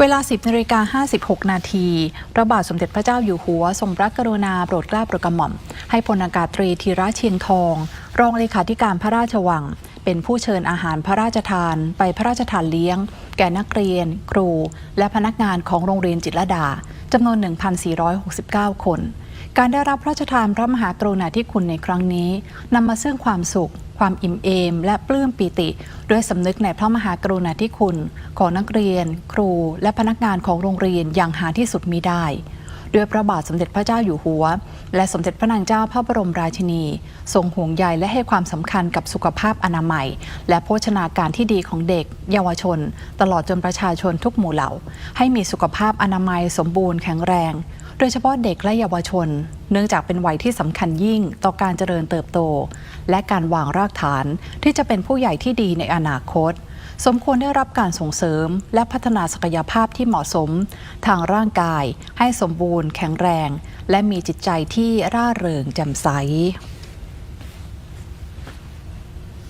เวลา 10นาฬิกา56 นาทีพระบาทสมเด็จพระเจ้าอยู่หัว ทรงพระกรุณาโปรดเกล้าโปรดกระหม่อม ให้พลอากาศตรีธีระเชียงทอง รองเลขาธิการพระราชวัง เป็นผู้เชิญอาหารพระราชทาน ไปพระราชทานเลี้ยง แก่นักเรียน ครู และพนักงานของโรงเรียนจิตรดาจำนวน 1,469 คน การได้รับพระราชทานพระมหากรุณาธิคุณในครั้งนี้นำมาซึ่งความสุข ความอิ่มเอม และปลื้มปีติ ด้วยสำนึกในพระมหากรุณาธิคุณ ของนักเรียน ครู และพนักงานของโรงเรียนอย่างหาที่สุดมิได้ ด้วยพระบาทสมเด็จพระเจ้าอยู่หัว และสมเด็จพระนางเจ้าพระบรมราชินี ทรงห่วงใยและให้ความสำคัญกับสุขภาพอนามัย และโภชนาการที่ดีของเด็ก เยาวชน ตลอดจนประชาชนทุกหมู่เหล่า ให้มีสุขภาพอนามัยสมบูรณ์แข็งแรง โดยเฉพาะเด็กและเยาวชน เนื่องจากเป็นวัยที่สำคัญยิ่งต่อการเจริญเติบโต และการวางรากฐานที่จะเป็นผู้ใหญ่ที่ดีในอนาคต สมควรได้รับการส่งเสริม และพัฒนาศักยภาพที่เหมาะสม ทางร่างกาย ให้สมบูรณ์ แข็งแรง และมีจิตใจที่ร่าเริงแจ่มใส